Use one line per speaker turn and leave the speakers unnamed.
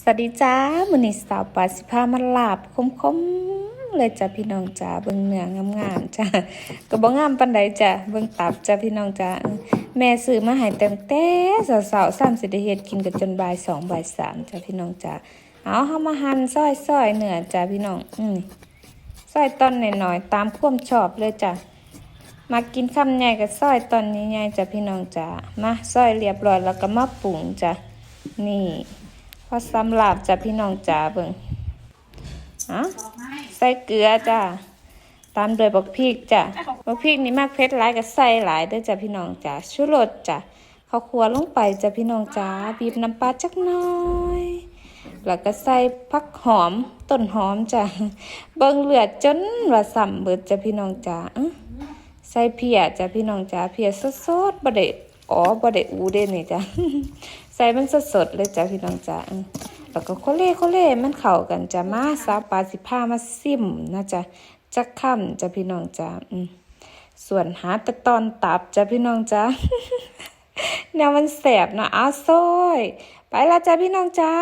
สวัสดีจ้ามือนี้สาวปาสิพามาลาบคมๆเลยจ้ะพี่น้องจ้าเบิ่งเนื้องามๆจ้าก็บ่งามปานใดจ้ะเบิ่งตับจ้ะพี่น้องจ้าแม่ซื้อมาให้ตั้งแต่สาวๆ3สิได้เฮ็ดกินกันจนบ่าย2บ่าย3จ้ะพี่น้องจ้าเอาเฮามาหั่นซอยๆเนื้อจ้ะพี่น้องอืมซอยตอนหน่อยๆตามความชอบเลยจ้ะมากินคำใหญ่กับซอยตอนใหญ่ๆจ้ะพี่น้องจ้ามาซอยเรียบร้อยแล้วก็มาปรุงจ้ะนี่ พอสำหรับจ้ะพี่น้องจ้าเบิ่งอะใส่เกลือจ้ะตามด้วยบักพริกจ้ะบักพริกนี่มากเผ็ดหลายก็ใส่หลายเด้อจ้ะพี่น้องจ้าชูรสจ้ะข้าวคั่วลงไปจ้ะพี่น้องจ้าบีบน้ำปลาจักน่อยแล้วก็ใส่ผักหอมต้นหอมจ้ะเบิ่งเลือดจนว่าส่ำเบิดจ้ะพี่น้องจ้าใส่เพียจ้ะพี่น้องจ้าเพียสดๆบ่ได้ อ๋อบ่ได้อูเด้นี่จ้ะใส่มันสดๆเลยจ้ะพี่น้องจ้าแล้วก็โคเล่โคเล่มันเข้ากันจ้ะมาสาวปลาสิพามาซิมนะจ้ะจักค่ำจ้ะพี่น้องจ้าส่วนหาตะตอนตับจ้ะพี่น้องจ้าแนวมันแสบนะอ้าวซอย ไปละจ้ะพี่น้องจ้า